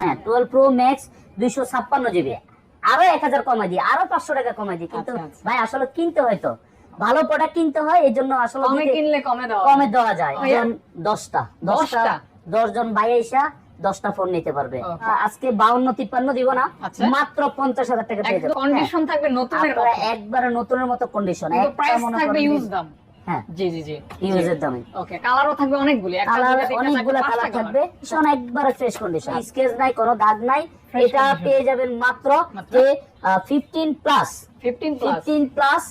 হ্যাঁ twelve pro max দুইশো ছাপ্পান্ন জিবি আরও এক হাজার কমাই দিই আরও পাঁচশো টাকা কমাই দিই। কিন্তু আচ্ছা, আচ্ছা। ভাই আসলে কিনতে হয় তো। ভালো প্রোডাক্ট কিনতে হয় এই জন্য আসলে কমে কিনলে কমে দেওয়া কমে দেওয়া যায়। দশটা দশটা? দশটা? দশ জন ভাই এসা দশটা ফোন নিতে পারবে। আজকে বাউন্ন তিপ্পান্ন দিব না আচ্ছা। মাত্র পঞ্চাশ হাজার টাকা পেয়ে যাবে। কন্ডিশন থাকবে নতুনের একবারে নতুনের মতো কন্ডিশন প্রাইস থাকবে ইউজ দাম। হ্যাঁ। জি জি জি। ইউজের দামে। ওকে কালারও থাকবে অনেকগুলি। কালার অনেকগুলো কালার থাকবে। ভীষণ একবারে ফ্রেশ কন্ডিশন স্কেচ নাই কোনো দাগ নাই। এটা পেয়ে যাবেন মাত্র? যে fifteen plus 15 plus fifteen plus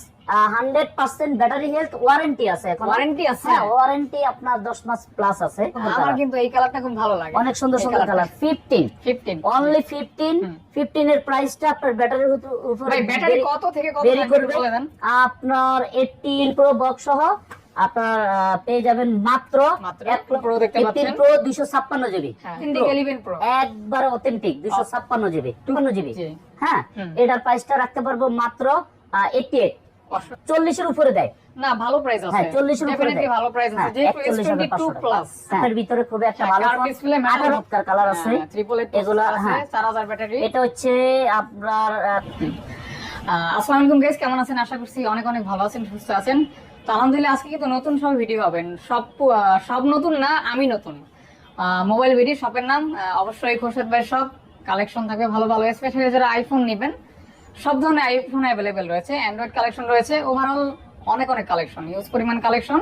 hundred percent battery health warranty আছে ওয়ারেন্টি আছে? হ্যাঁ ওয়ারেন্টি আপনার দশ মাস প্লাস আছে। আমার কিন্তু এই কালারটা খুব ভালো লাগে। অনেক সুন্দর সুন্দর colour fifteen 15 only fifteen fifteen এর প্রাইসটা আপনার ব্যাটারির উপরে ব্যাটারি কত থেকে কত আপনার এইটিন প্রো বক্স সহ আপনার পেয়ে যাবেন মাত্র। প্রো দুইশো ছাপ্পান্ন জিবি ইন্ডিকা 11 প্রো একবারে অথেন্টিক দুইশো ছাপ্পান্ন জিবি জিবি হ্যাঁ। এটার প্রাইসটা রাখতে পারব মাত্র এইটি এইট চল্লিশের উপরে দেয়। না ভালো প্রাইস আছে। চল্লিশের উপরে দেয়। ভালো প্রাইস আছে। যেহেতু 41,500 S22 টাকা। প্লাস এর ভিতরে খুবই একটা ভালো কার ফোন ডিসপ্লে আঠারোটার কালার আছে। ট্রিপল এইট এগুলা, আছে। 4000 ব্যাটারি এটা হচ্ছে আপনার আহ, আহ, আসসালামু আলাইকুম গাইস কেমন আছেন? আশা করছি অনেক অনেক ভালো আছেন সুস্থ আছেন। তো আলহামদুলিল্লাহ আজকে কিন্তু নতুন সব ভিডিও পাবেন। সব সব নতুন না আমি নতুন। মোবাইল ভিডিও শপের নাম অবশ্যই খোরশেদ ভাই সব কালেকশন থাকবে ভালো ভালো। স্পেশালি যারা আইফোন নেবেন সব ধরনের আইফোন অ্যাভেলেবেল রয়েছে অ্যান্ড্রয়েড কালেকশন রয়েছে ওভারঅল অনেক অনেক কালেকশন ইউজ পরিমাণ কালেকশন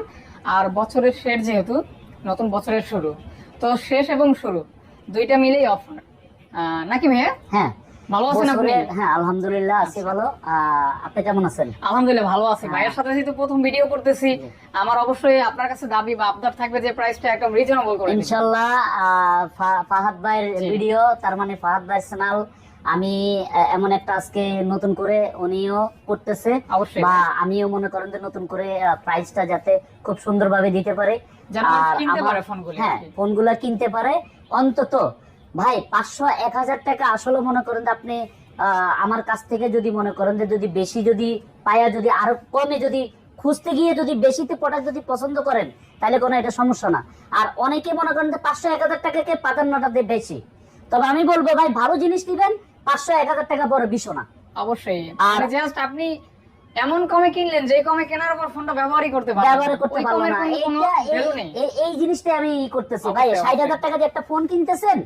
আর বছরের শেষ যেহেতু নতুন বছরের শুরু। তো শেষ এবং শুরু দুইটা মিলেই অফার নাকি ভাইয়া? হ্যাঁ। ভালো আছেন আপনি? হ্যাঁ আলহামদুলিল্লাহ আছি ভালো। আপনি কেমন আছেন? আলহামদুলিল্লাহ ভালো আছি। ভাইয়ের সাথে যেহেতু প্রথম ভিডিও করতেছি আমার অবশ্যই আপনার কাছে দাবি বা আবদার থাকবে যে প্রাইসটা একদম রিজনেবল করে আহ, ফাহাদ ভাইয়ের ভিডিও তার মানে ফাহাদ ভাই চ্যানেল আমি এমন একটা আজকে নতুন করে উনিও করতেছে। বা আমিও মনে করেন যে নতুন করে প্রাইসটা যাতে খুব সুন্দরভাবে দিতে পারে। আর হ্যাঁ। ফোনগুলা কিনতে পারে। অন্তত ভাই পাঁচশো এক হাজার টাকা আসলে মনে করেন যে আপনি আমার কাছ থেকে যদি মনে করেন যে যদি বেশি যদি পায়া যদি আরও কমে যদি খুঁজতে গিয়ে যদি বেশিতে প্রোডাক্ট যদি পছন্দ করেন তাহলে কোনো এটা সমস্যা না। আর অনেকে মনে করেন যে পাঁচশো এক হাজার টাকাকে প্রাধান্যটা দেয় বেশি। তবে আমি বলব ভাই ভালো জিনিস নিবেন পাঁচশো এক হাজার টাকা বড় বিষয় না। অবশ্যই। আর- জাস্ট আপনি এমন কমে কিনলেন যে কমে কেনার পর ফোনটা ব্যবহারই করতে পারবেন ব্যবহার করতে ওই না। কোনো- কোনো এইটা এই- জিনিসটা আমি করতেছি। ভাই অবশ্যই, ষাট হাজার অবশ্যই। টাকা দিয়ে একটা ফোন কিনতেছেন?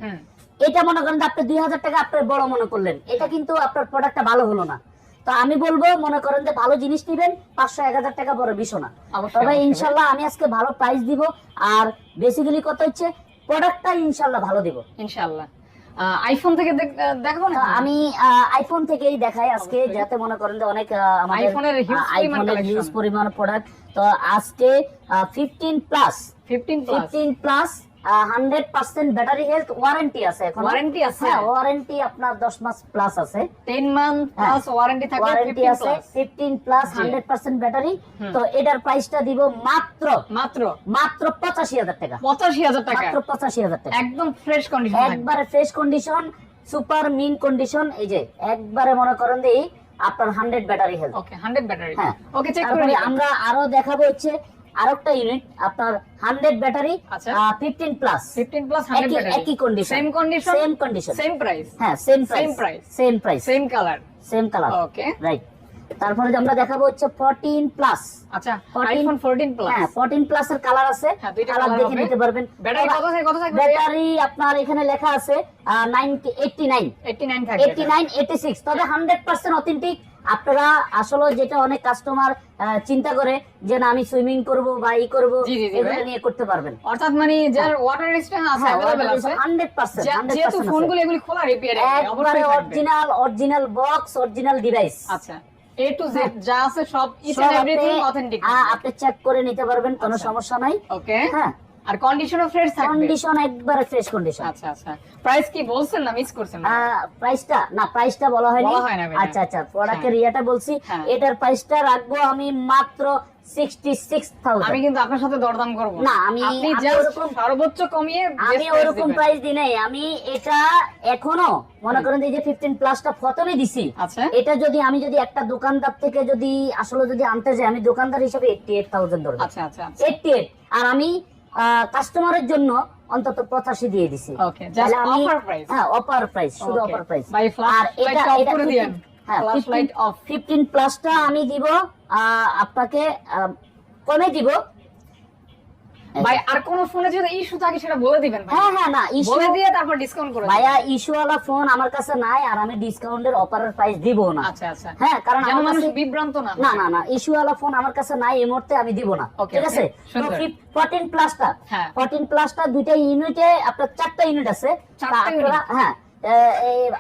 এটা মনে করেন আপনি দুই হাজার টাকা আপনার বড় মনে করলেন। এটা কিন্তু আপনার প্রোডাক্টটা ভালো হলো না। তো আমি বলব মনে করেন যে ভালো জিনিস নিবেন পাঁচশো এক হাজার টাকা বড় বিষয় না। তবে ইনশাল্লাহ আমি আজকে ভালো প্রাইস দিব। আর বেসিক্যালি কথা হচ্ছে? প্রোডাক্টটা ইনশাল্লাহ ভালো দিব। ইনশাআল্লাহ আহ, আইফোন থেকে দেখ- দেখাবো না আমি আইফোন থেকেই দেখাই আজকে যাতে মনে করেন যে অনেক আমাদের আইফোনের হিউজ পরিমাণ প্রোডাক্ট তো আজকে fifteen plus 15 plus fifteen plus hundred percent battery health warranty আছে এখন। ওয়ারেন্টি আছে। হ্যাঁ ওয়ারেন্টি আপনার দশ মাস প্লাস আছে। 10 মান্থ প্লাস ওয়ারেন্টি থাকবে ওয়ারেন্টি আছে fifteen plus hundred percent battery তো এটার প্রাইসটা দিব মাত্র মাত্র। মাত্র পঁচাশি হাজার টাকা। 85000 টাকা। মাত্র পঁচাশি হাজার টাকা। একদম ফ্রেশ কন্ডিশন একবারে fresh condition super mean condition এই যে একবারে মনে করেন যে আপনার hundred battery health okay 100 battery হ্যাঁ। ওকে চেক করে আমরা আরও দেখাবো হচ্ছে আরেকটা ইউনিট আপনার হান্ড্রেড ব্যাটারি আচ্ছা। ফিফটিন প্লাস 15 প্লাস 100 ব্যাটারি একই condition same condition same condition same price হ্যাঁ same Same price same price same colour same colour okay right তারপরে যে আমরা দেখাবো হচ্ছে 14 প্লাস আচ্ছা আইফোন 14 প্লাস হ্যাঁ 14 প্লাস এর কালার আছে। হ্যাঁ, কালার দেখে নিতে পারবেন। ব্যাটারি কত থেকে কত থাকবে? ব্যাটারি আপনার এখানে লেখা আছে 90 89 89 থাকবে। 89 86 তবে 100% অথেন্টিক আপনারা আসলে যেটা অনেক কাস্টমার চিন্তা করে যে না আমি সুইমিং করব বা ই করব জি, জি, জি, এগুলো ভাই। নিয়ে করতে পারবেন অর্থাৎ মানে যার ওয়াটার রেজিস্ট্যান্স আছে হ্যাঁ अवेलेबल আছে 100% যা- যেহেতু 100% ফোনগুলো এগুলি খোলা রিপেয়ার একবারে অবশ্যই থাকবে original original box original device আচ্ছা এ টু জেড যা আছে সব ইচ সব এন্ড আপনি এভরিথিং অথেন্টিক আ- আপনি চেক করে নিতে পারবেন কোনো আচ্ছা। সমস্যা নাই ওকে হ্যাঁ আর কন্ডিশনও ফ্রেশ থাকবে? কন্ডিশন একবারে ফ্রেশ কন্ডিশন আচ্ছা আচ্ছা। প্রাইস কি বলছেন না মিস করছেন? না প্রাইসটা না প্রাইসটা বলা হয়নি। বলা হয় না আচ্ছা আচ্ছা প্রোডাক্টের ইয়াটা বলছি। হ্যাঁ। এটার প্রাইসটা রাখব আমি মাত্র 66000 আমি কিন্তু আপনার সাথে দরদাম করব। না, আমি- জাস্ট সর্বোচ্চ কমিয়ে আমি ওরকম প্রাইস দিই নাই। আমি এটা এখনও মনে করেন যে এই যে 15 প্লাসটা প্রথমে দিছি। আচ্ছা। এটা যদি আমি যদি একটা দোকানদার থেকে যদি আসলে যদি আনতে যাই আমি দোকানদার হিসেবে 88000 ধরবো। আচ্ছা আচ্ছা আচ্ছা। 88 আর আমি কাস্টমারের জন্য অন্তত পঁচাশি দিয়ে দিছি। হ্যাঁ অফার প্রাইস শুধু অফার প্রাইস আর হ্যাঁ অফ ফিফটিন প্লাসটা আমি দিব আপনাকে কমে দিব ভাই আর কোন ফোনে যদি ইস্যু থাকে সেটা বলে দিবেন হ্যাঁ হ্যাঁ না ইস্যু বলে দিয়ে তারপর ডিসকাউন্ট করে। ভাইয়া ইস্যুওয়ালা ফোন আমার কাছে নাই আর আমি ডিসকাউন্টের অফারের প্রাইস দিব না। আচ্ছা আচ্ছা। হ্যাঁ কারণ আমার কাছে বিভ্রান্ত না। না। না না ইস্যুওয়ালা ফোন আমার কাছে নাই এই মুহূর্তে আমি দিব না। ঠিক আছে? তো সুন্দর। ফোরটিন প্লাসটা হ্যাঁ। ফোরটিন প্লাসটা দুইটা ইউনিটে আপনার চারটা ইউনিট আছে। চারটা আপনারা হ্যাঁ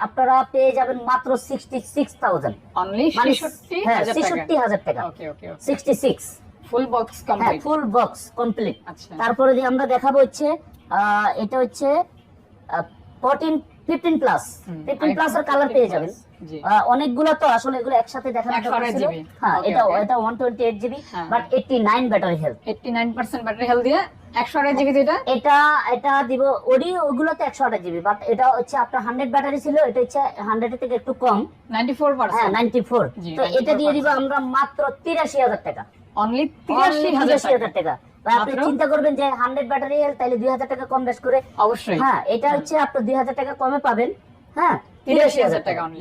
আপনারা পেয়ে যাবেন মাত্র সিক্সটি সিক্স থাউজেন্ড 66 হাজার টাকা। ছেষট্টি হাজার টাকা। সিক্সটি সিক্স ফুল বক্স হ্যাঁ কমপ্লিট ফুল বক্স কমপ্লিট আচ্ছা। তারপরে যে আমরা দেখাবো হচ্ছে এটা হচ্ছে fourteen fifteen plus fifteen plus এর কালার পেয়ে যাবেন। অনেকগুলো তো আসলে এগুলো একসাথে দেখানো 128 দরকার ছিল। GB হ্যাঁ এটা এটা ওয়ান টোয়েন্টি এইট জিবি হ্যাঁ। But eighty nine battery health 89% battery health দিয়ে 128 জিবি যেটা? এটা এটা দিব ওডি একশো আঠাশ জিবি বাট এটা হচ্ছে আপনার হান্ড্রেড ব্যাটারি ছিল এটা হচ্ছে হান্ড্রেড থেকে একটু কম। 94% হ্যাঁ নাইনটি ফোর তো এটা দিয়ে 94% দিব আমরা মাত্র তিরাশি হাজার টাকা। অনলি তিরাশি হাজার টাকা। আপনি চিন্তা করবেন যে হান্ড্রেড ব্যাটারি তাহলে দুই হাজার টাকা কম বেশ করে? অবশ্যই। হ্যাঁ এটা হচ্ছে আপনি দুই হাজার টাকা কমে পাবেন। হ্যাঁ 83,000 টাকা only।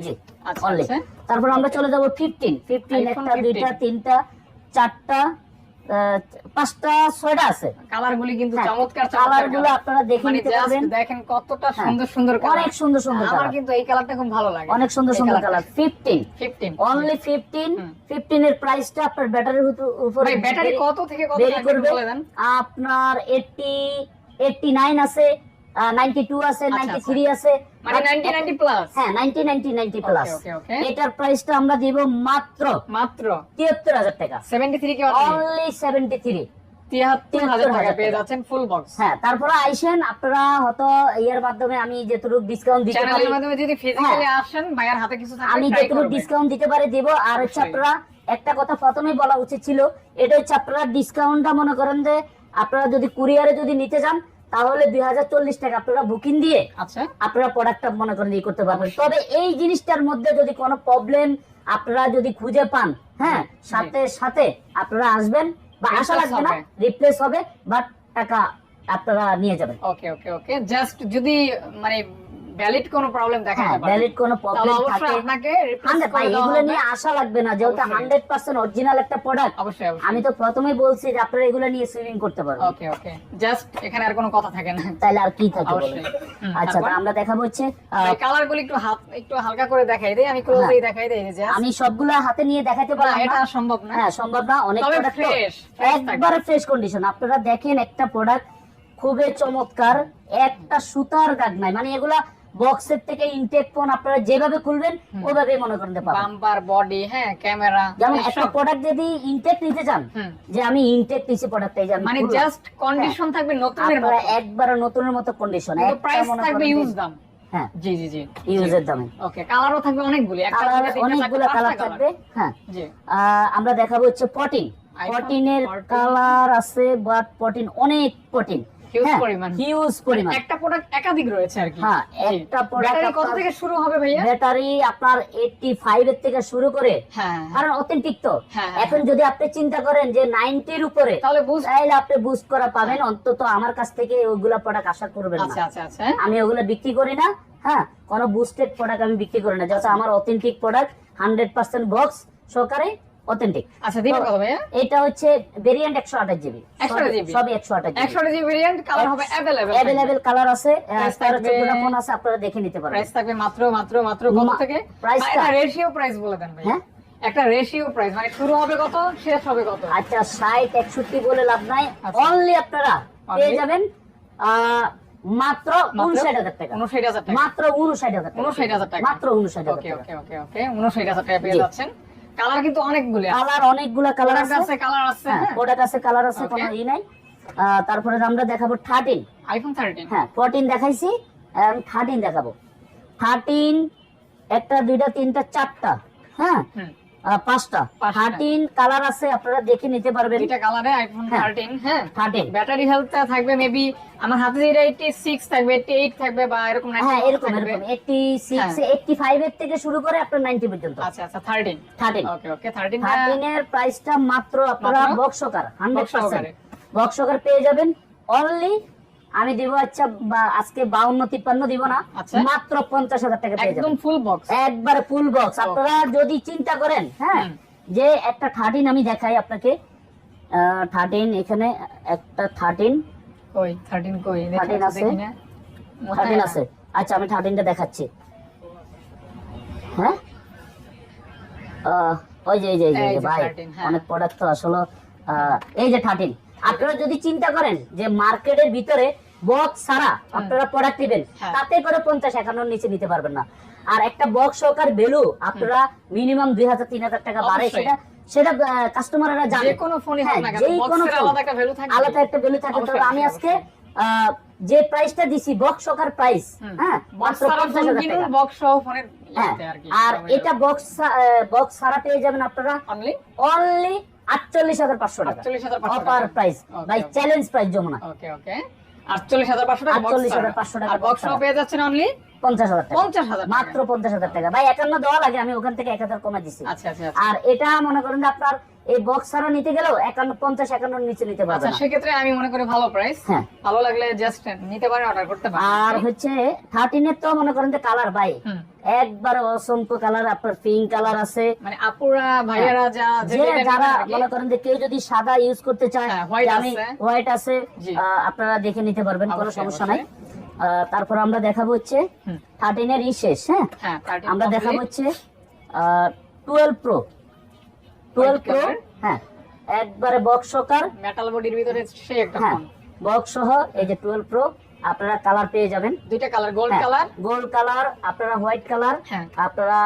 আচ্ছা, অনলি আচ্ছা। তারপর আমরা চলে যাব ফিফটিন ফিফটিন একটা দুইটা তিনটা চারটা পাঁচটা ছয়টা আছে। কালার গুলি কিন্তু হ্যাঁ, চমৎকার কালারগুলো আপনারা দেখে নিতে পারবেন। দেখেন কতটা হ্যাঁ। সুন্দর সুন্দর অনেক সুন্দর সুন্দর আমার কিন্তু এই কালারটা খুব ভালো লাগে। অনেক সুন্দর সুন্দর কালার। ফিফটিন 15 অনলি ফিফটিন হুম। ফিফটিন এর প্রাইসটা আপনার ব্যাটারির উপর ভাই ব্যাটারি কত থেকে কত থাকবে করবে। বলে দেন। আপনার এইটটি এইটটি নাইন আছে নাইনটি টু আছে আচ্ছা, নাইনটি থ্রি আছে। মানে 90 90 প্লাস হ্যাঁ প্লাস এটার প্রাইসটা আমরা দিব মাত্র মাত্র? তিয়াত্তর হাজার টাকা। 73 কি অনলি সেভেন্টি থ্রি 73000 টাকা 73,000 পেয়ে টাকা। যাচ্ছেন ফুল বক্স হ্যাঁ তারপরে আইসেন আপনারা হয়তো ইয়ার মাধ্যমে আমি যেটুকু ডিসকাউন্ট দিতে পারি হ্যাঁ। আমি যেটুকু ডিসকাউন্ট দিতে পারি দিব। আর হচ্ছে আপনারা একটা কথা প্রথমেই বলা উচিত ছিল এটা হচ্ছে আপনারা ডিসকাউন্টটা মনে করেন যে আপনারা যদি কুরিয়ারে যদি নিতে যান তাহলে দুই হাজার চল্লিশ টাকা আপনারা বুকিং দিয়ে আচ্ছা। আপনারা প্রোডাক্টটা মনে করেন ই করতে পারবেন। তবে এই জিনিসটার মধ্যে যদি কোনো প্রবলেম আপনারা যদি খুঁজে পান হ্যাঁ সাথে সাথে আপনারা আসবেন বা আশা লাগবে না রিপ্লেস হবে বা টাকা আপনারা নিয়ে যাবেন। ওকে ওকে ওকে জাস্ট যদি মানে ভ্যালিড কোনো প্রবলেম দেখা হ্যাঁ ভ্যালিড কোনো প্রবলেম থাকে। আপনাকে ভাই এগুলো নিয়ে আশা লাগবে না যেহেতু অবশ্যই। হান্ড্রেড পার্সেন্ট অরিজিনাল একটা প্রোডাক্ট অবশ্যই আমি তো প্রথমেই বলছি যে আপনারা এগুলো নিয়ে সুইমিং করতে পারবেন। ওকে ওকে জাস্ট এখানে আর কোনো কথা থাকে না। তাহলে আর কি থাকে বলুন? আচ্ছা? আমরা দেখাবো হচ্ছে কালারগুলো একটু হাত একটু হালকা করে দেখাই দেই আমি ক্লোজলি দেখাই দেই যে আমি সবগুলা হাতে নিয়ে দেখাতে পারলাম এটা সম্ভব না। হ্যাঁ সম্ভব না অনেক প্রোডাক্ট একবারে ফ্রেশ কন্ডিশন আপনারা দেখেন একটা প্রোডাক্ট খুবই চমৎকার একটা সুতার দাগ নাই। মানে এগুলা বক্সের থেকে ইনটেক ফোন আপনারা যেভাবে খুলবেন ওইভাবে মনে করেন বাম্পার বডি হ্যাঁ ক্যামেরা যেমন একটা প্রোডাক্ট যদি ইনটেক নিতে চান যে আমি ইনটেক নিছি প্রোডাক্টটাই জানি মানে জাস্ট হ্যাঁ। কন্ডিশন থাকবে নতুনের মতো। একবার নতুনের মতো কন্ডিশন প্রাইস থাকবে ইউজ দাম। হ্যাঁ। জি জি জি। ইউজের দামে। ওকে কালারও থাকবে অনেকগুলি। একটা অনেকগুলো কালার থাকবে। হ্যাঁ। জি। আমরা দেখাবো হচ্ছে 14 পটিনের কালার আছে বাট 14 অনেক 14 হ্যাঁ, হ্যাঁ, করে পাবেন। অন্তত আমার কাছ থেকে ওইগুলা প্রোডাক্ট আশা করবেন আমি ওগুলা বিক্রি করি না। হ্যাঁ কোনো বুস্টেড প্রোডাক্ট আমি বিক্রি করি না। যেটা আমার অথেন্টিক প্রোডাক্ট 100% বক্স সহকারে অথেন্টিক আচ্ছা দিন কত ভাইয়া। এটা হচ্ছে ভেরিয়েন্ট একশো আঠাশ জিবি 128 GB সবই একশো আঠাশ একশো জিবি ভেরিয়েন্ট কালার হবে অ্যাভেলেবেল অ্যাভেলেবেল কালার আছে Price চোদ্দটা ফোন আছে আপনারা দেখে নিতে পারবেন। প্রাইস থাকবে মাত্র মাত্র মাত্র কত থেকে? price টা? রেশিও প্রাইস বলে দেন ভাই হ্যাঁ? একটা রেশিও প্রাইস মানে শুরু হবে কত শেষ হবে কত? আচ্ছা ষাট একষট্টি বলে লাভ নাই। আচ্ছা। অনলি আপনারা পেয়ে যাবেন মাত্র উনষাট হাজার টাকা। উনষাট হাজার টাকা। মাত্র উনষাট হাজার টাকা। 59,000 টাকা। মাত্র উনষাট হাজার ওকে টাকা। ওকে ওকে ওকে উনষাট হাজার টাকা পেয়ে। যাচ্ছেন। কালার কিন্তু অনেকগুলো কালার অনেকগুলো কালার আছে। কালার আছে হ্যাঁ কাছে কালার আছে কোনো ই নাই। তারপরে আমরা দেখাবো থার্টিন আইফোন থার্টিন হ্যাঁ ফোরটিন দেখাইছি থার্টিন দেখাবো। থার্টিন একটা দুইটা তিনটা চারটা। হ্যাঁ? পাঁচটা। থার্টিন কালার আছে আপনারা দেখে নিতে পারবেন। দুইটা কালারে আইফোন হ্যাঁ। থার্টিন হ্যাঁ? থার্টিন ব্যাটারি হেলথ থাকবে মেবি আমার হাতে যেটা এইটি সিক্স থাকবে এইটি এইট থাকবে বা এরকম হ্যাঁ এরকম সিক্স হ্যাঁ। ফাইভ এর থেকে শুরু করে আপনার নাইনটি পর্যন্ত। আচ্ছা আচ্ছা thirteen thirteen okay okay thirteen থার্টিনের প্রাইসটা মাত্র আপনারা বক্সকার হান্ড্রেড পার্সেন্ট বক্সকার পেয়ে যাবেন। অনলি আমি দিব আচ্ছা আজকে বাউন্ন তিপ্পান্ন দিব না আচ্ছা। মাত্র পঞ্চাশ হাজার টাকা একদম ফুল বক্স একবারে ফুল বক্স আপনারা যদি চিন্তা করেন হ্যাঁ যে একটা থার্টিন আমি দেখাই আপনাকে থার্টিন এখানে একটা থার্টিন কই 13 কই? দেখি 13 তো আছে? থার্টিন আছে। আচ্ছা আমি থার্টিনটা দেখাচ্ছি। হ্যাঁ? ওই যে এই যে ভাই 13, হ্যাঁ। অনেক প্রোডাক্ট তো আসলে আহ, এই যে থার্টিন আপনারা যদি চিন্তা করেন যে মার্কেটের ভিতরে বক্স ছাড়া আপনারা প্রোডাক্ট নেবেন হ্যাঁ। তাতে করে পঞ্চাশ একান্নর নিচে নিতে পারবেন না। আর একটা বক্স সহকার ভ্যালু আপনারা মিনিমাম দুই হাজার তিন হাজার টাকা বাড়ে সেটা সেটা কাস্টমাররা জানে। যে কোনো হ্যাঁ, যেই কোনো আলাদা একটা ভ্যালু থাকে আলাদা একটা ভ্যালু থাকে তবে আমি আজকে আহ, যে প্রাইসটা দিছি বক্স সহকার প্রাইস হ্যাঁ মাত্র পঞ্চাশ হাজার টাকা। বক্স সহ ফোনের হ্যাঁ আর এটা বক্স বক্স ছাড়া পেয়ে যাবেন আপনারা অনলি অনলি আটচল্লিশ হাজার পাঁচশো টাকা। অফার প্রাইস ভাই challenge price Jamuna. Okay okay 48500 টাকা বক্স 48,500 টাকা বক্স box সহ পেয়ে যাচ্ছেন অনলি পঞ্চাশ হাজার টাকা। মাত্র পঞ্চাশ হাজার টাকা। ভাই একান্ন দেওয়া লাগে আমি ওখান থেকে এক হাজার কমে দিছি। আচ্ছা আচ্ছা আচ্ছা। আর এটা মনে করেন আপনার এই বক্স ছাড়া নিতে গেলেও একান্ন পঞ্চাশ একান্ন নিচে নিতে আচ্ছা সেক্ষেত্রে আমি মনে করি ভালো প্রাইস হ্যাঁ। ভালো লাগলে জাস্ট নিতে পারেন অর্ডার করতে পারেন। আর হচ্ছে থার্টিনের তো মনে করেন যে কালার ভাই। একবার অসংখ্য কালার আপনার পিঙ্ক কালার আছে। মানে আপুরা ভাইয়ারা যা যে যে যারা মনে করেন যে কেউ যদি সাদা ইউজ করতে চায় হ্যাঁ। হোয়াইট আছে। আপনারা দেখে নিতে পারবেন কোনো সমস্যা নাই। তারপর আমরা দেখাবো হচ্ছে। থার্টিনের ই শেষ হ্যাঁ? হ্যাঁ আমরা। দেখাবো হচ্ছে টুয়েলভ প্রো টুয়েলভ প্রো হ্যাঁ। একবারে বক্স সহকার। মেটাল বডির ভিতরে সেই একটা হ্যাঁ ফোন বক্স সহ এই যে টুয়েলভ প্রো আপনারা কালার পেয়ে যাবেন। দুইটা কালার গোল্ড হ্যাঁ, কালার গোল্ড কালার আপনারা হোয়াইট কালার হ্যাঁ। আপনারা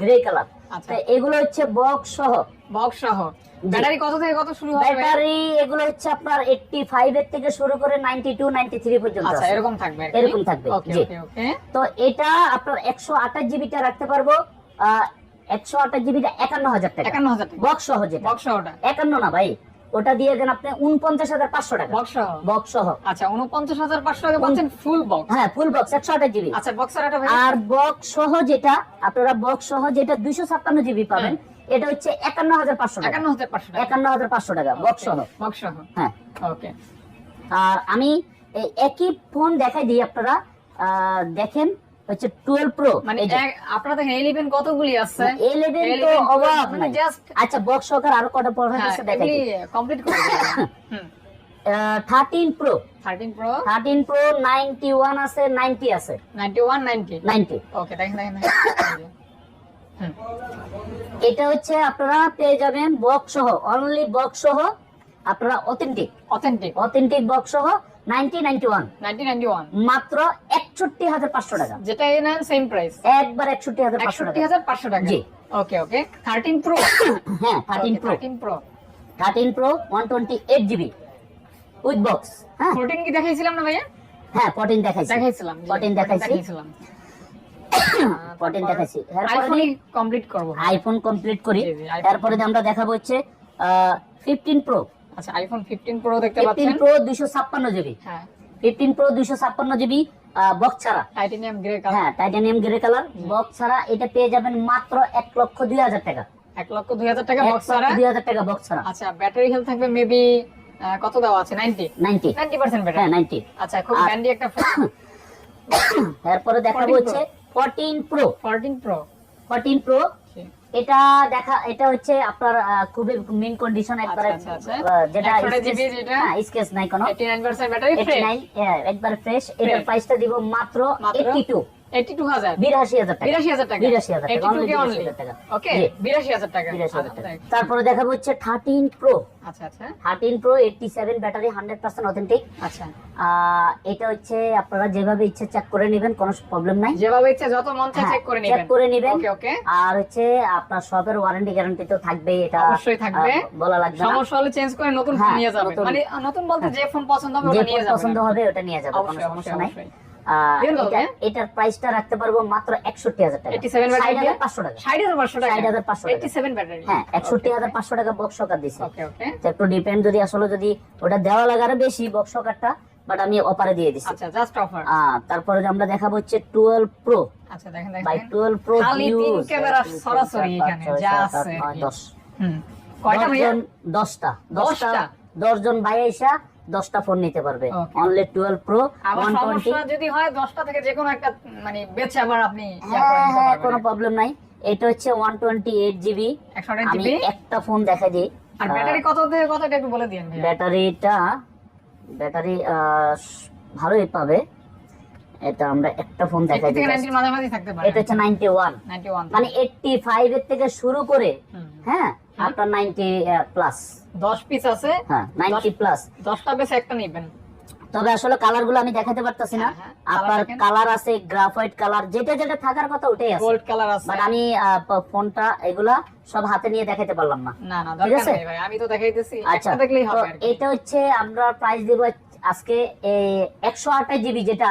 গ্রে কালার আচ্ছা। এগুলো হচ্ছে বক্স সহ। বক্স সহ ব্যাটারি কত থেকে কত শুরু হবে? ব্যাটারি এগুলো হচ্ছে আপনার 85 এর থেকে শুরু করে 92 93 পর্যন্ত আচ্ছা এরকম থাকবে আর এরকম থাকবে, জি। ওকে ওকে। তো এটা আপনার 128 জিবিটা রাখতে পারব আহ, 128 জিবিটা 51000 টাকা। 51000 টাকা। বক্স সহ যেটা। বক্স সহটা 51 না ভাই ওটা দিয়ে দেন আপনি 49500 টাকা। বক্স সহ বক্স সহ আচ্ছা 49500 টাকা পাচ্ছেন ফুল বক্স হ্যাঁ ফুল বক্স 128 জিবি আচ্ছা ভাই আর বক্স সহ যেটা আপনারা বক্স সহ যেটা 256 জিবি পাবেন এটা হচ্ছে 51500 টাকা। 51500 টাকা। 51500 টাকা বক্স সহ। বক্স সহ। হ্যাঁ। ওকে। আর আমি একই ফোন দেখাই দিই আপনারা। দেখেন হচ্ছে টুয়েলভ প্রো। মানে আপনারা দেখেন 11 কতগুলি আছে? ইলেভেন তো 11 অভাব মানে জাস্ট আচ্ছা বক্স সহকার আরও কটা প্রোডাক্ট হ্যাঁ আছে দেখাই কমপ্লিট করে হুম। Pro 13 pro thirteen pro ninety one আছে নাইনটি আছে। 91 90 নাইনটি ওকে দেখেন দেখেন। এটা হচ্ছে আপনারা পেয়ে যাবেন বক্স সহ অনলি বক্স সহ আপনারা অথেন্টিক অথেন্টিক অথেন্টিক বক্স সহ নাইনটি নাইনটি ওয়ান 1991 মাত্র একষট্টি হাজার পাঁচশো টাকা। যেটা এই সেম প্রাইস একবার একষট্টি হাজার পাঁচশো টাকা। 61500 টাকা। জি। ওকে ওকে 13 প্রো হ্যাঁ thirteen pro 13 pro GB with box হ্যাঁ। 14 কি দেখাইছিলাম না ভাইয়া? হ্যাঁ দেখাইছি। দেখাইছিলাম। জি, 14 দেখাইছি। দেখাইছিলাম। আইফোনই কমপ্লিট করব। আইফোন কমপ্লিট করি। তারপরে যে আমরা দেখাবো হচ্ছে ফিফটিন প্রো আচ্ছা আইফোন 15 প্রো দেখতে পাচ্ছেন? প্রো দুইশো ছাপ্পান্ন জিবি হ্যাঁ। ফিফটিন প্রো দুইশো ছাপ্পান্ন জিবি বক্স ছাড়া। টাইটানিয়াম গ্রে কালার হ্যাঁ টাইটানিয়াম গ্রে কালার বক্স ছাড়া এটা পেয়ে যাবেন মাত্র এক লক্ষ দুই হাজার টাকা। এক লক্ষ দুই হাজার টাকা বক্স ছাড়া? দুই হাজার টাকা বক্স ছাড়া। আচ্ছা ব্যাটারি হেলথ থাকবে মেবি কত দেওয়া আছে? 90 নাইনটি 90% ব্যাটারি হ্যাঁ নাইনটি আচ্ছা খুব ব্যান্ডি একটা ফোন এরপরে দেখাবো হচ্ছে fourteen pro 14 pro fourteen pro এটা দেখা এটা হচ্ছে আপনার খুবই মেন কন্ডিশন একবারে আচ্ছা, আচ্ছা। যেটা 128 GB যেটা? স্কেচ নাই কোনো। 89% ব্যাটারি ফ্রেশ 89 একবার ফ্রেশ এটার প্রাইসটা দিব মাত্র মাত্র? 82 82000 বিরাশি হাজার টাকা। 82000 টাকা। 82,000 টাকা, 82 only কে অনলি 82,000 টাকা। ওকে জি। 82000 টাকা। 82,000 টাকা। আচ্ছা, তারপরে দেখাবো হচ্ছে thirteen pro thirteen pro eighty seven battery hundred percent authentic আচ্ছা। এটা হচ্ছে আপনারা যেভাবে ইচ্ছে চেক করে নেবেন কোনো প্রবলেম নাই। যেভাবে ইচ্ছা যত মন চায় হ্যাঁ, চেক করে নেবেন। করে আর হচ্ছে আপনার শপের ওয়ারেন্টি গ্যারান্টি তো থাকবে এটা অবশ্যই থাকবে। বলা লাগবে সমস্যা হলে চেঞ্জ করে নতুন ফোন হ্যাঁ, নিয়ে যাবেন। নতুন- মানে নতুন বলতে যে ফোন পছন্দ হবে ওটা নিয়ে যাবেন পছন্দ হবে ওটা নিয়ে যাবে কোনো সমস্যা নাই। এটার প্রাইসটা রাখতে পারব মাত্র একষট্টি হাজার টাকা। 87 ষাট হাজার পাঁচশো টাকা। 60500 টাকা? 60,500 টাকা। হ্যাঁ একষট্টি হাজার পাঁচশো টাকা বক্স সকার একটু ডিপেন্ড যদি আসলে যদি ওটা দেওয়া বেশি বক্স সকারটা বাট আমি অপারে দিয়ে দিছি। আচ্ছা জাস্ট অফার তারপরে আমরা দেখাবো হচ্ছে টুয়েলভ প্রো আচ্ছা দেখেন বাই দেখেন টুয়েলভ প্রো তিন ক্যামেরা সরাসরি এখানে যা আছে। হুম। কয়টা ভাইয়া? দশজন ভাই এসা দশটা ফোন নিতে পারবে। Only twelve pro one twenty যদি হয় দশটা থেকে যে কোনো একটা মানে বেছে আবার আপনি হ্যাঁ হ্যাঁ। কোনো প্রবলেম নাই। এটা হচ্ছে ওয়ান টোয়েন্টি এইট জিবি আমি একটা ফোন দেখা দিই। আর ব্যাটারি কত কত একটু বলে দিন ব্যাটারিটা ব্যাটারি ভালোই পাবে। এটা আমরা একটা ফোন দেখা দিই থেকে 90 এর মাঝামাঝি থাকতে পারে। এটা হচ্ছে নাইনটি ওয়ান মানে এইটটি ফাইভ এর থেকে শুরু করে হ্যাঁ আপনার নাইনটি প্লাস 10 পিস আছে হ্যাঁ নাইনটি প্লাস 10টা বেশ একটা নেবেন। তবে আসলে কালারগুলো আমি দেখাতে পারতাছি না। হ্যাঁ, হ্যাঁ, আপনার কালার আছে গ্রাফাইট কালার যেটা যেটা থাকার কথা ওটাই আছে। গোল্ড কালার আছে। বাট আমি ফোনটা এগুলা সব হাতে নিয়ে দেখাতে পারলাম না। না না দরকার? নেই ভাই আমি তো দেখাইতেছি। আচ্ছা একটা দেখলেই হবে এটা হচ্ছে আমরা প্রাইস দিব আজকে একশো আঠাশ জিবি যেটা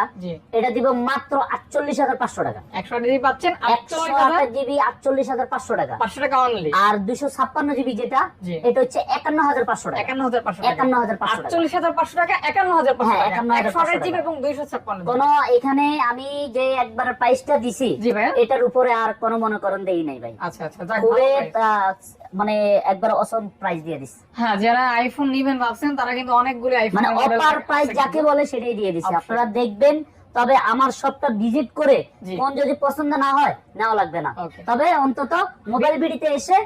এটা দিব মাত্র আটচল্লিশ হাজার পাঁচশো টাকা। 100 জিবি পাচ্ছেন একশো 48000 আঠাশ জিবি আটচল্লিশ হাজার পাঁচশো টাকা। 500 টাকা অনলি আর দুশো ছাপ্পান্ন জিবি যেটা এটা হচ্ছে একান্ন হাজার পাঁচশো টাকা। 51500 টাকা। একান্ন হাজার পাঁচশো টাকা। 48500 টাকা 51500 হ্যাঁ, টাকা। 51,500 128 জিবি এবং 256 কোন এখানে আমি যে একবার প্রাইসটা দিছি এটার উপরে আর কোনো মনে করেন দেই নাই ভাই। আচ্ছা আচ্ছা খুবই মানে একবার অসম প্রাইস দিয়ে দিছি। হ্যাঁ যারা আইফোন নিবেন ভাবছেন তারা কিন্তু অনেকগুলি আইফোন মানে প্রাইস যাকে বলে সেটাই দিয়ে দিছি। আপনারা দেখবেন তবে আমার সবটা ভিজিট করে। কোন যদি পছন্দ না হয় নেওয়া লাগবে না। তবে অন্তত মোবাইল বিডিতে এসে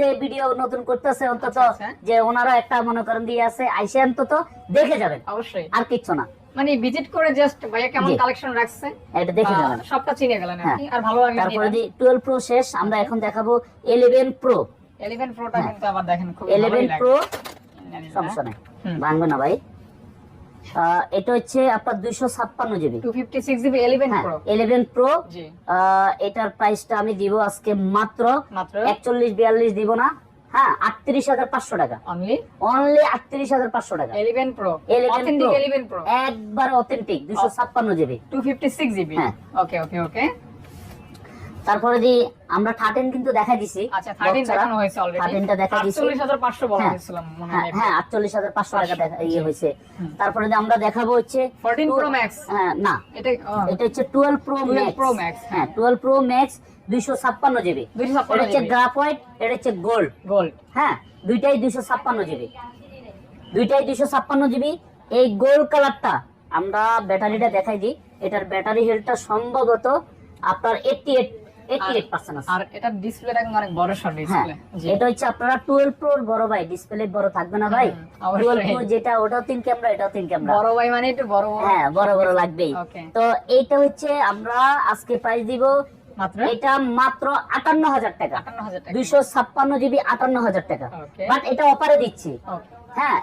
যে ভিডিও নতুন করতেছে অন্তত আচ্ছা, আচ্ছা। যে ওনারা একটা মনে করেন দিয়ে আছে আইসে অন্তত দেখে যাবেন। অবশ্যই। আর কিচ্ছু না। মানে ভিজিট করে জাস্ট ভাইয়া কেমন কালেকশন রাখছে? এটা দেখে যাবেন। সবটা চিনে গেলেন আর আর ভালো তারপরে যে টুয়েলভ প্রো শেষ আমরা এখন দেখাবো ইলেভেন প্রো 11 প্রোটা হ্যাঁ। কিন্তু আবার দেখেন খুব ইলেভেন প্রো সমস্যা নেই। ভাঙবে না ভাই। এটা হচ্ছে আপনার দুইশো ছাপ্পান্ন জিবি। 256 জিবি 11 হ্যাঁ প্রো ইলেভেন প্রো জি। এটার প্রাইসটা আমি দিব আজকে মাত্র একচল্লিশ বিয়াল্লিশ দিব না। হ্যাঁ আটত্রিশ হাজার পাঁচশো টাকা। অনলি অনলি আটত্রিশ হাজার পাঁচশো টাকা। 11 প্রো 11 অথেন্টিক Pro। 11 প্রো একবার অথেন্টিক দুশো ছাপ্পান্ন জিবি। 256 জিবি। হ্যাঁ। ওকে ওকে ওকে তারপরে যে আমরা থার্টেন কিন্তু দেখা দিছি। হ্যাঁ। হ্যাঁ, হ্যাঁ, টাকা ইয়ে হয়েছে। তারপরে যে আমরা দেখাবো হচ্ছে না। এটা হচ্ছে 12 প্রো প্রো ম্যাক্স হ্যাঁ। 12 প্রো ম্যাক্স 256 জিবি। এটা হচ্ছে গ্রাফাইট এটা হচ্ছে গোল্ড গোল্ড হ্যাঁ দুইটাই 256 জিবি। দুইটাই 256 জিবি। এই গোল্ড কালারটা আমরা ব্যাটারিটা দেখাই দিই। এটার ব্যাটারি হেলথটা সম্ভবত আপনার 88 আর এটা ডিসপ্লেটা কিন্তু অনেক বড় সর হ্যাঁ ডিসপ্লে এটা হচ্ছে আপনারা টুয়েলভ প্রোর বড় ভাই ডিসপ্লে বড় থাকবে না ভাই। হুম, অবশ্যই। টুয়েলভ প্রো যেটা ওটাও তিন ক্যামেরা এটাও তিন ক্যামেরা বড় ভাই মানে একটু বড় বড়। হ্যাঁ বড় বড় লাগবেই। তো এইটা হচ্ছে আমরা আজকে প্রাইস দিব এটা মাত্র আটান্ন হাজার টাকা। 58000 দুইশো ছাপ্পান্ন জিবি আটান্ন হাজার টাকা। বাট এটা অফারে দিচ্ছি। হ্যাঁ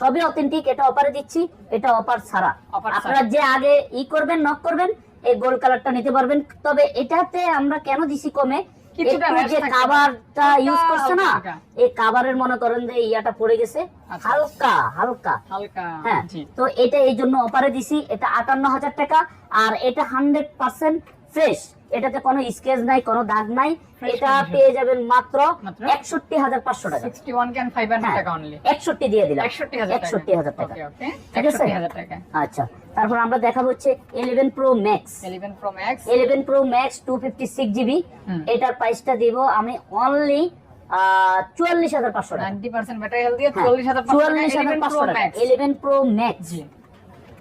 সবই অথেন্টিক এটা অফারে দিচ্ছি এটা অফার ছাড়া। আপনারা যে আগে ই করবেন নক করবেন এই গোল্ড কালারটা নিতে পারবেন। তবে এটাতে আমরা কেন দিছি কমে? যে কাভারটা ইউজ করছে না এই কাভারের মনে করেন যে ইয়াটা পড়ে গেছে। আচ্ছা। হালকা হালকা। হালকা হ্যাঁ তো এটা এই জন্য অফারে দিছি। এটা আটান্ন হাজার টাকা আর এটা হান্ড্রেড পার্সেন্ট ফ্রেশ এটাতে কোনো স্কেচ নাই কোনো দাগ নাই। এটা পেয়ে যাবেন মাত্র? একষট্টি হাজার পাঁচশো টাকা। 61 ক্যান 500 হ্যাঁ। একষট্টি দিয়ে দিলাম। একষট্টি হাজার টাকা। ঠিক আছে? আচ্ছা তারপর আমরা দেখাবো হচ্ছে eleven pro max 11 pro max eleven pro max two fifty six GB এটার প্রাইসটা দিব আমি অনলি চুয়াল্লিশ হাজার পাঁচশো টাকা। 90% ব্যাটারি হেলথ দিয়ে হ্যাঁ, 44500 চুয়াল্লিশ হাজার পাঁচশো টাকা। ইলেভেন প্রো ম্যাক্স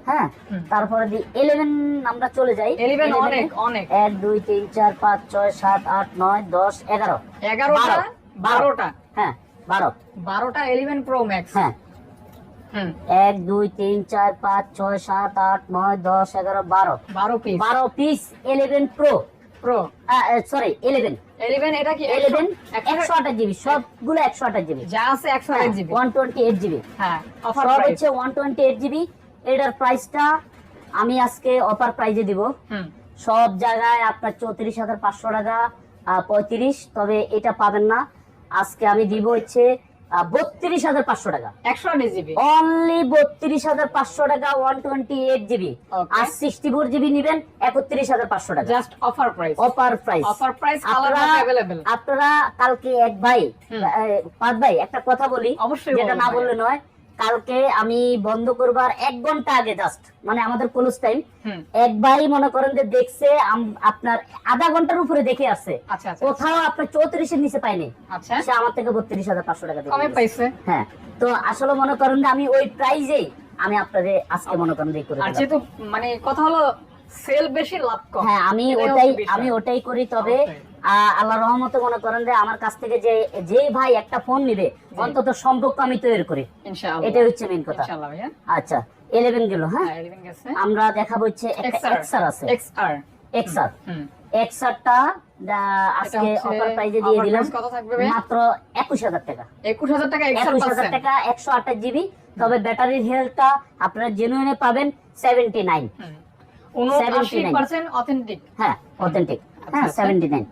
হ্যাঁ? তারপরে দি ইলেভেন আমরা চলে যাই। 11 11 অনেক অনেক। এক দুই তিন চার পাঁচ ছয় সাত আট নয় দশ এগারো। 11টা বারো। 12টা হ্যাঁ বারো। 12টা 11 প্রো ম্যাক্স হ্যাঁ। এক দুই তিন চার পাঁচ ছয় সাত আট নয় দশ এগারো বারো। 12 পিস বারো piece eleven pro pro sorry eleven 11 এটা কি ইলেভেন 100 একশো আঠাশ জিবি সবগুলো একশো আঠাশ জিবি যা আছে 108 GB one twenty eight GB হ্যাঁ অফার হচ্ছে ওয়ান টোয়েন্টি এইট জিবি এটার প্রাইসটা আমি আজকে অফার প্রাইজে দিব। সব জায়গায় আপনার চৌত্রিশ হাজার পাঁচশো টাকা পঁয়ত্রিশ তবে এটা পাবেন না। আজকে আমি দিব হচ্ছে বত্রিশ হাজার পাঁচশো টাকা। অনলি বত্রিশ হাজার পাঁচশো টাকা ওয়ান টোয়েন্টি এইট জিবি আর সিক্সটি ফোর জিবি নিবেন একত্রিশ হাজার পাঁচশো টাকা। Just offer price offer price offer price আপনারা কালকে এক ভাই পাঁচ ভাই একটা কথা বলি। অবশ্যই যেটা না বললে নয় কালকে আমি বন্ধ করবার এক ঘণ্টা আগে জাস্ট মানে আমাদের ক্লোজ টাইম হুম। এক ভাই মনে করেন যে দেখছে আপনার আধা ঘণ্টার উপরে দেখে আসছে। আচ্ছা আচ্ছা কোথাও আপনার চৌত্রিশের নিচে পাইনি আচ্ছা। সে আমার থেকে বত্রিশ হাজার পাঁচশো টাকা দিয়ে পাইছে। হ্যাঁ তো আসলে মনে করেন যে আমি ওই প্রাইজেই আমি আপনাদের আজকে মনে করেন করে যেহেতু মানে কথা হলো সেল বেশি লাভ কম। হ্যাঁ আমি ওটাই আমি ওটাই করি তবে আল্লাহ রহমতে মনে করেন যে আমার কাছ থেকে যে যে ভাই একটা ফোন নিবে অন্তত সম্পর্ক আমি তৈরি করি। এটাই হচ্ছে মেন কথা। আচ্ছা ইলেভেন গেল হ্যাঁ? হ্যাঁ আমরা দেখাবো হচ্ছে আছে। আজকে এটা অফার প্রাইজে দিয়ে দিলাম? মাত্র একুশ হাজার টাকা। একুশ হাজার টাকা একুশ হাজার টাকা একশো আঠাশ জিবি। তবে ব্যাটারির হেলথটা আপনারা জেনুইনে পাবেন সেভেন্টি নাইন হুম। উনআশি 79 পার্সেন্ট অথেন্টিক হ্যাঁ অথেন্টিক হ্যাঁ আচ্ছা। Seventy nine